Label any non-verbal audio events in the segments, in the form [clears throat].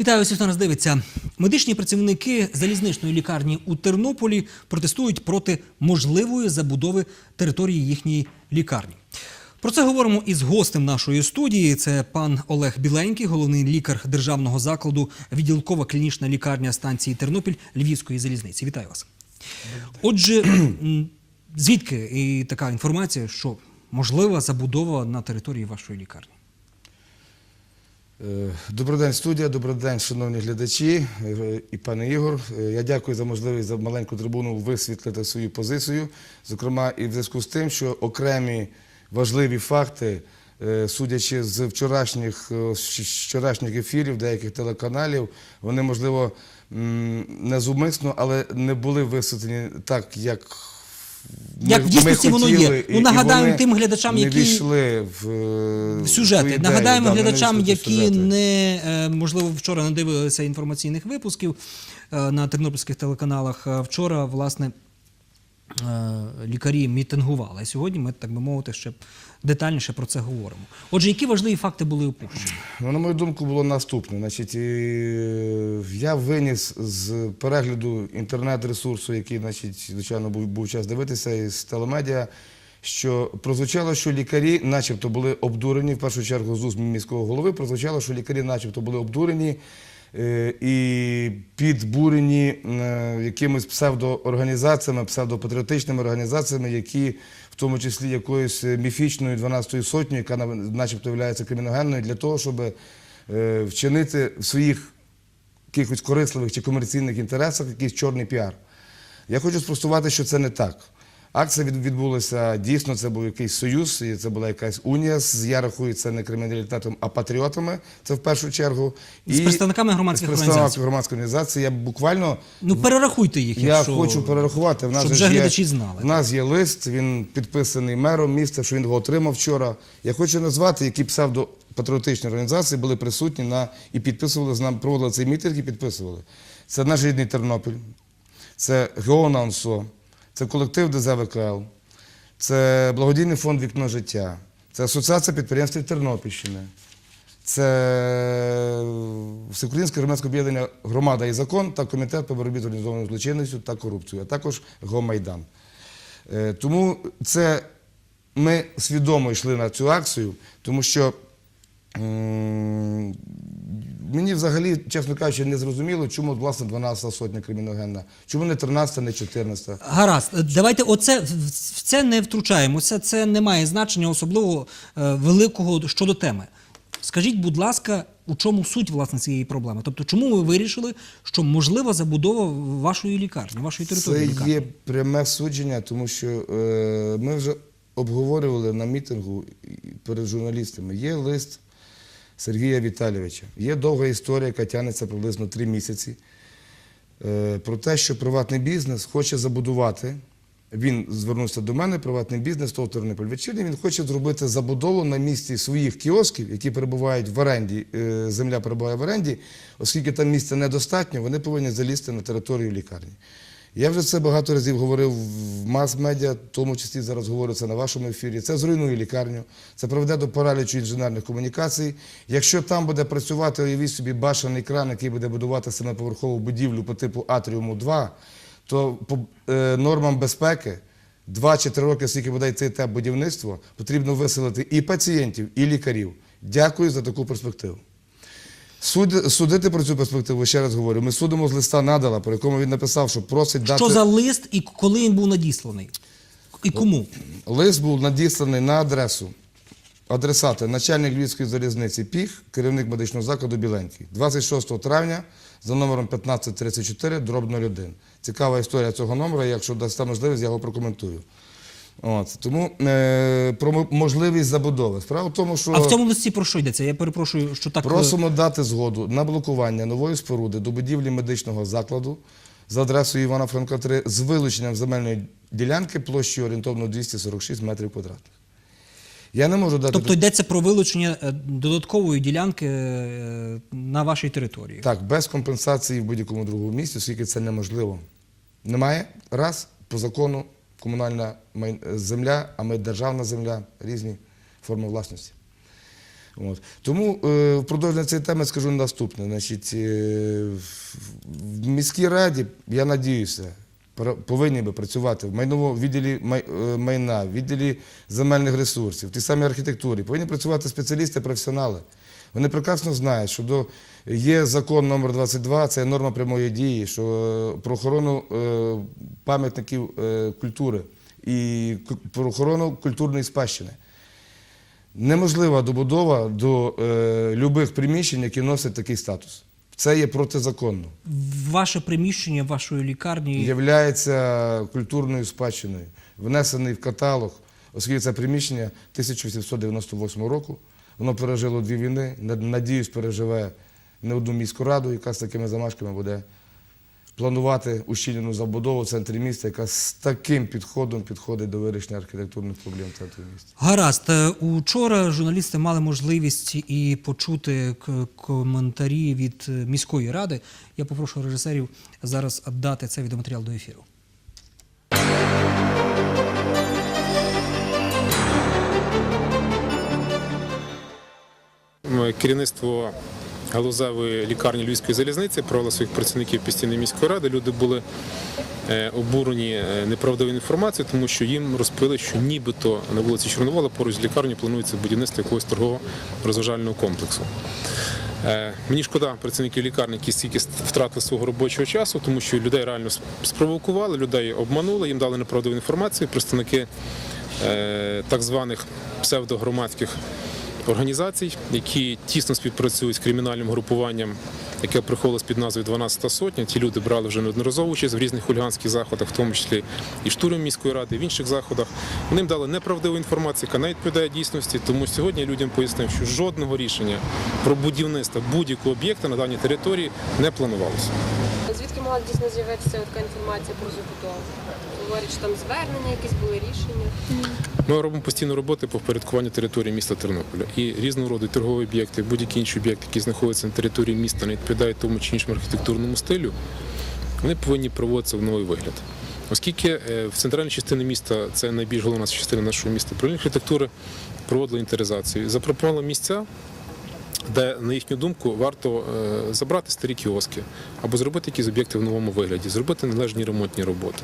Вітаю всіх, хто нас дивиться. Медичні працівники залізничної лікарні у Тернополі протестують проти можливої забудови території їхньої лікарні. Про це говоримо із гостем нашої студії. Це пан Олег Біленький, головний лікар державного закладу, відділкова клінічна лікарня станції Тернопіль Львівської залізниці. Вітаю вас. Отже, [clears throat] звідки і така інформація, що можлива забудова на території вашої лікарні? Е, Добрий день, студія, добрий день, шановні глядачі е, і пане Ігор. Е, Я дякую за можливість за маленьку трибуну висвітлити свою позицію. Зокрема, і в зв'язку з тим, що окремі важливі факти, судячи з вчорашніх, вчорашніх ефірів деяких телеканалів, вони можливо не зумисно, але не були висвітлені так, як. Як в дійсності воно є. Ну, нагадаємо тим глядачам, які- в, е, В сюжети. Нагадаємо да, глядачам, які сюжети. не е, можливо вчора не дивилися інформаційних випусків е, на тернопільських телеканалах. Вчора, власне, лікарі мітингували. А сьогодні ми, так би мовити, ще детальніше про це говоримо. Отже, які важливі факти були опущені? Ну, на мою думку, було наступне. Значить, е, я виніс з перегляду інтернет-ресурсу, який, значить, звичайно, був, був час дивитися із телемедіа, що прозвучало, що лікарі, начебто, були обдурені, в першу чергу з уст міського голови, прозвучало, що лікарі, начебто, були обдурені і підбурені е, якимись псевдоорганізаціями, псевдопатріотичними організаціями, які в тому числі якоюсь міфічною 12-ю сотнею, яка начебто є криміногенною, для того, щоб е, вчинити в своїх якихось корисливих чи комерційних інтересах якийсь чорний піар. Я хочу спростувати, що це не так. Акція відбулася дійсно, це був якийсь союз, і це була якась унія. з- Я рахую це не криміналітетом, а патріотами. Це в першу чергу. З представниками громадських з представниками організацій. громадської організації. Я буквально Ну, перерахуйте їх, я якщо... хочу перерахувати. В нас щоб вже є- глядачі знали. В нас є лист, він підписаний мером міста, що він його отримав вчора. Я хочу назвати, які псевдопатріотичні організації були присутні на і підписували з нами, проводили цей мітинг і підписували. Це наш рідний Тернопіль, це ГО НАУНСО, це колектив ДЗВКЛ, це благодійний фонд Вікно життя, це Асоціація підприємств Тернопільщини. Це Всеукраїнське громадське об'єднання Громада і закон та комітет по боротьбі з організованою злочинністю та корупцією, а також ГО-Майдан. Е, Тому це ми свідомо йшли на цю акцію, тому що мені взагалі, чесно кажучи, не зрозуміло, чому власне 12 сотня криміногенна, чому не 13, не 14. Гаразд, давайте оце в це не втручаємося. Це не має значення особливо е, великого щодо теми. Скажіть, будь ласка, у чому суть власне цієї проблеми? Тобто, чому ви вирішили, що можлива забудова вашої лікарні, вашої території Це лікарні? є пряме судження, тому що е, ми вже обговорювали на мітингу перед журналістами. Є лист Сергія Віталійовича. Є довга історія, яка тягнеться приблизно три місяці. Е, про те, що приватний бізнес хоче забудувати. Він звернувся до мене, приватний бізнес, того Тернопіль вечірній. Він хоче зробити забудову на місці своїх кіосків, які перебувають в оренді. е, Земля перебуває в оренді, оскільки там місця недостатньо, вони повинні залізти на територію лікарні. Я вже це багато разів говорив в мас-медіа, в тому числі зараз говорю це на вашому ефірі. Це зруйнує лікарню, це приведе до паралічу інженерних комунікацій. Якщо там буде працювати, уявіть собі, башений кран, який буде будувати семиповерхову будівлю по типу Атріуму 2, то по е, нормам безпеки 2 чи 3 роки, скільки буде йти те будівництво, потрібно виселити і пацієнтів, і лікарів. Дякую за таку перспективу. Суд, судити про цю перспективу, ще раз говорю, ми судимо з листа надала, по якому він написав, що просить дати. Що за лист і коли він був надісланий? І кому? Лист був надісланий на адресу адресати начальник Львівської залізниці Піх, керівник медичного закладу Біленький, 26 травня за номером 1534, дроб 01. Цікава історія цього номера, якщо дасте можливість, я його прокоментую. От, тому е, про можливість забудови. Справа в тому, що А в цьому листі про що йдеться? Я перепрошую, що так. просимо дати згоду на блокування нової споруди до будівлі медичного закладу за адресою Івана Франка 3 з вилученням земельної ділянки площею орієнтовно 246 метрів квадратних. Я не можу дати Тобто йдеться про вилучення е, додаткової ділянки е, на вашій території. так, без компенсації в будь-якому другому місці, оскільки це неможливо. Немає раз по закону комунальна земля, а ми державна земля, різні форми власності. Тому е, в продовження цієї теми скажу наступне. Е, в- міській раді, я надіюся, повинні би працювати в майновому відділі май, е, майна, відділі земельних ресурсів, в тій самій архітектурі. Повинні працювати спеціалісти, професіонали. Вони прекрасно знають, що до, є закон номер 22, це норма прямої дії, що е, про охорону е, пам'ятників е, культури і про охорону культурної спадщини. Неможлива добудова до е, любих приміщень, які носять такий статус. Це є протизаконно. Ваше приміщення вашої лікарні Являється культурною спадщиною, внесений в каталог, оскільки це приміщення 1898 року. Воно пережило дві війни. Над- Надіюсь, переживе не одну міську раду, яка з такими замашками буде планувати ущільнену забудову в центрі міста, яка з таким підходом підходить до вирішення архітектурних проблем в центрі міста. Гаразд, Е, учора журналісти мали можливість і почути коментарі від е, міської ради. Я попрошу режисерів зараз дати цей відеоматеріал до ефіру. Керівництво галузевої лікарні Львівської залізниці провело своїх працівників постійної міської ради. Люди були е, обурені е, неправдивою інформацією, тому що їм розповіли, що нібито на вулиці Чорновола поруч з лікарнею планується будівництво якогось торгово-розважального комплексу. Е, Мені шкода працівників лікарні, які стільки втратили свого робочого часу, тому що людей реально спровокували, людей обманули, їм дали неправдиву інформацію. Представники так званих псевдогромадських організацій, які тісно співпрацюють з кримінальним групуванням, яке приходило під назвою 12 сотня. Ті люди брали вже неодноразово участь в різних хуліганських заходах, в тому числі і штурм міської ради, і в інших заходах. Вони дали неправдиву інформацію, яка не відповідає дійсності. Тому сьогодні людям пояснив, що жодного рішення про будівництво будь-якого об'єкта на даній території не планувалося. Звідки могла дійсно з'явитися така інформація про забудову? Говорять, що там звернення, якісь були рішення. Ми робимо постійну роботу по впорядкуванню території міста Тернополя. І різного роду торгові об'єкти, будь-які інші об'єкти, які знаходяться на території міста, не відповідають тому чи іншому архітектурному стилю, вони повинні проводитися в новий вигляд. Оскільки е, в центральній частині міста це найбільш головна частина нашого міста, архітектури проводило інтеризацію. Запропонувало місця, де, на їхню думку, варто е, забрати старі кіоски або зробити якісь об'єкти в новому вигляді, зробити належні ремонтні роботи.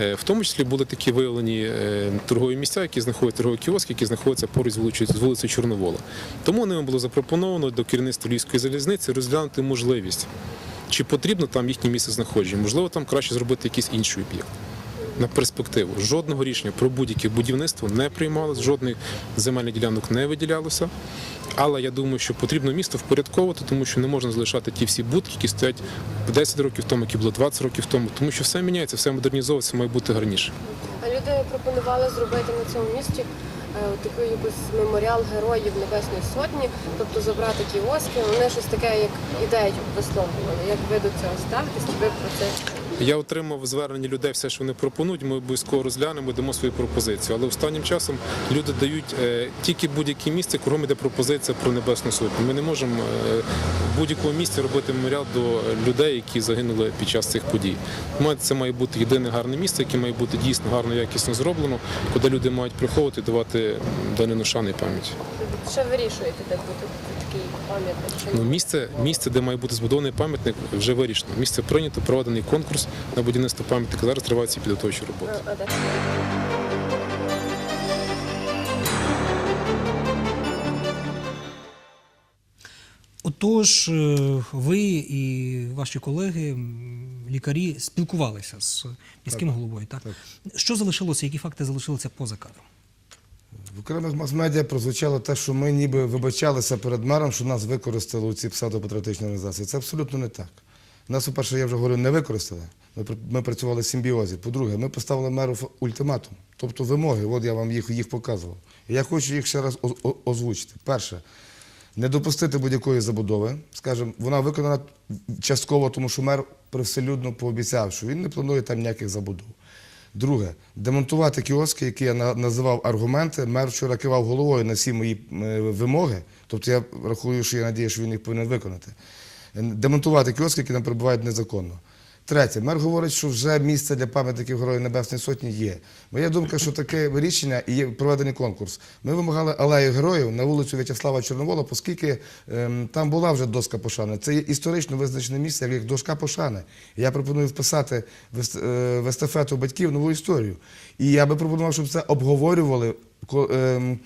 Е, В тому числі були такі виявлені е, торгові місця, які знаходяться торгові кіоски, які знаходяться поруч з вулицею, Чорновола. Тому ними було запропоновано до керівництва Львівської залізниці розглянути можливість, чи потрібно там їхнє місце знаходження. Можливо, там краще зробити якийсь інший об'єкт. На перспективу жодного рішення про будь-яке будівництво не приймалось, жодних земельних ділянок не виділялося. Але я думаю, що потрібно місто впорядковувати, тому що не можна залишати ті всі будки, які стоять 10 років тому, які було 20 років тому, тому що все міняється, все модернізовується, має бути гарніше. А люди пропонували зробити на цьому місці е, такий якийсь меморіал героїв Небесної Сотні, тобто забрати кіоски. Вони щось таке, як ідею висловлювали. Як ви до цього ставитесь? Ви про це? Я отримав звернення людей, все, що вони пропонують. Ми обов'язково розглянемо, дамо свою пропозицію. Але останнім часом люди дають е, тільки будь-яке місце, кругом іде пропозиція про небесну сотню. Ми не можемо е, в будь-якому місці робити меморіал до людей, які загинули під час цих подій. Це має бути єдине гарне місце, яке має бути дійсно гарно, якісно зроблено, куди люди мають приходити давати данину шани пам'ять. Що вирішуєте, де буде такий пам'ятник? Ну, місце, місце, де має бути збудований пам'ятник, вже вирішено. Місце прийнято, проведений конкурс на будівництво пам'ятника. Зараз тривають ці підготовчі роботи. А де? Отож, е, ви і ваші колеги, лікарі, спілкувалися з міським головою. Так? Що залишилося, які факти залишилися поза кадром? Окремих мас-медіа прозвучало те, що ми ніби вибачалися перед мером, що нас використали у ці псевдопатріотичні організації. Це абсолютно не так. Нас, по-перше, я вже говорю, не використали. Ми, ми працювали в симбіозі. По-друге, ми поставили меру ультиматум, тобто вимоги. От я вам їх, їх показував. Я хочу їх ще раз озвучити. Перше, не допустити будь-якої забудови. Скажімо, вона виконана частково, тому що мер привселюдно пообіцяв, що він не планує там ніяких забудов. Друге, демонтувати кіоски, які я називав аргументи. Мер вчора кивав головою на всі мої е, вимоги. Тобто я рахую, що я надію, що він їх повинен виконати. Е, Демонтувати кіоски, які там перебувають незаконно. Третє, мер говорить, що вже місце для пам'ятників Героїв Небесної Сотні є. Моя думка, що таке рішення і є проведений конкурс. Ми вимагали алею героїв на вулицю В'ячеслава Чорновола, оскільки ем, там була вже доска пошани. Це є історично визначене місце, як доска пошани. Я пропоную вписати е, в естафету батьків нову історію. І я би пропонував, щоб це обговорювали ем,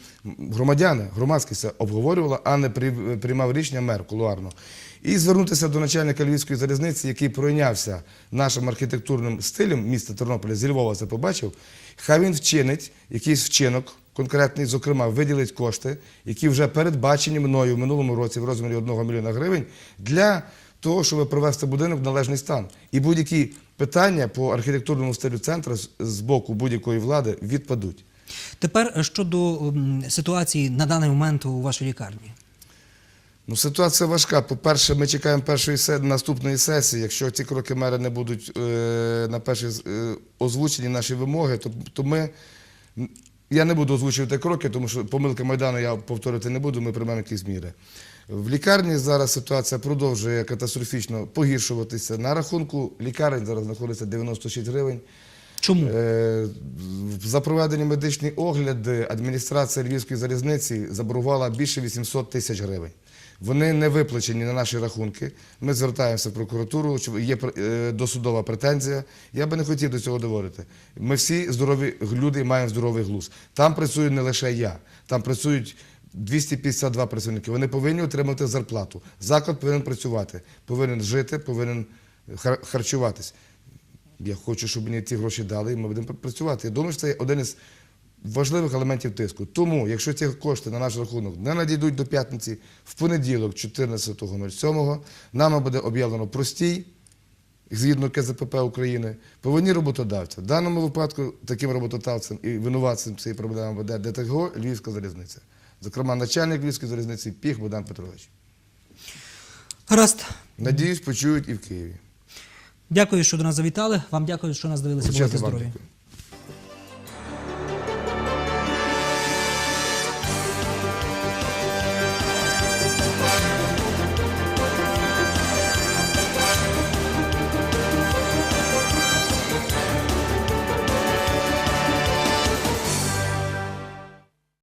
громадяни, громадськість це обговорювала, а не приймав рішення мер кулуарно. І звернутися до начальника Львівської залізниці, який пройнявся нашим архітектурним стилем міста Тернополя, зі Львова це побачив. Хай він вчинить якийсь вчинок конкретний, зокрема, виділить кошти, які вже передбачені мною в минулому році в розмірі 1 мільйона гривень для того, щоб привести будинок в належний стан. І будь-які питання по архітектурному стилю центру з- з боку будь-якої влади відпадуть. Тепер е, щодо ситуації на даний момент у вашій лікарні. Ну, ситуація важка. По-перше, ми чекаємо першої наступної сесії. Якщо ці кроки мера не будуть е, на перші е, озвучені наші вимоги, то, то ми. Я не буду озвучувати кроки, тому що помилки Майдану я повторити не буду, ми приймемо якісь міри. В лікарні зараз ситуація продовжує катастрофічно погіршуватися. На рахунку лікарень зараз знаходиться 96 гривень. Чому? Е, За проведені медичні огляди адміністрація Львівської залізниці заборгувала більше 800 тисяч гривень. Вони не виплачені на наші рахунки. Ми звертаємося в прокуратуру, є е, досудова претензія. Я би не хотів до цього доводити. Ми всі здорові люди маємо здоровий глузд. Там працюю не лише я, там працюють 252 працівники. Вони повинні отримати зарплату. Заклад повинен працювати, повинен жити, повинен харчуватись. Я хочу, щоб мені ці гроші дали, і ми будемо працювати. Я думаю, що це один із важливих елементів тиску. Тому, якщо ці кошти на наш рахунок не надійдуть до п'ятниці, в понеділок, 14.07, нами буде об'явлено простій, згідно КЗПП України, повинні роботодавця. В даному випадку таким роботодавцем і винуватцем цієї проблеми буде ДТГО Львівська залізниця. Зокрема, начальник Львівської залізниці Піх Богдан Петрович. Гаразд. Надіюсь, почують і в Києві. Дякую, що до нас завітали. Вам дякую, що нас дивилися. Бувайте здорові.